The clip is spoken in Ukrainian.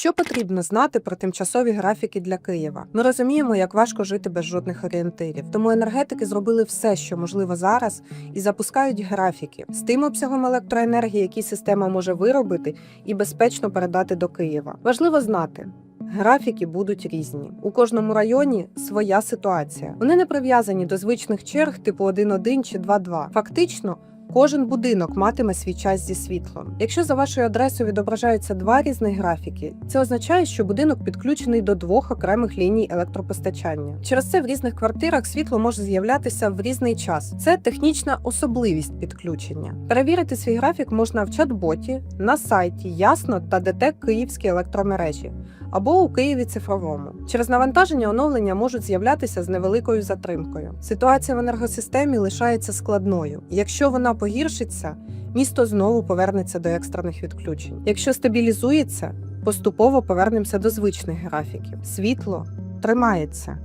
Що потрібно знати про тимчасові графіки для Києва? Ми розуміємо, як важко жити без жодних орієнтирів. Тому енергетики зробили все, що можливо зараз, і запускають графіки з тим обсягом електроенергії, який система може виробити і безпечно передати до Києва. Важливо знати. Графіки будуть різні. У кожному районі своя ситуація. Вони не прив'язані до звичних черг типу 1.1 чи 2.2. Фактично, Кожен будинок матиме свій час зі світлом. Якщо за вашою адресою відображаються два різних графіки, це означає, що будинок підключений до двох окремих ліній електропостачання. Через це в різних квартирах світло може з'являтися в різний час. Це технічна особливість підключення. Перевірити свій графік можна в чат-боті, на сайті Ясно та ДТЕК Київські електромережі або у Києві цифровому. Через навантаження оновлення можуть з'являтися з невеликою затримкою. Ситуація в енергосистемі лишається складною. Якщо вона погіршиться, місто знову повернеться до екстрених відключень. Якщо стабілізується, поступово повернемося до звичних графіків. Світло тримається.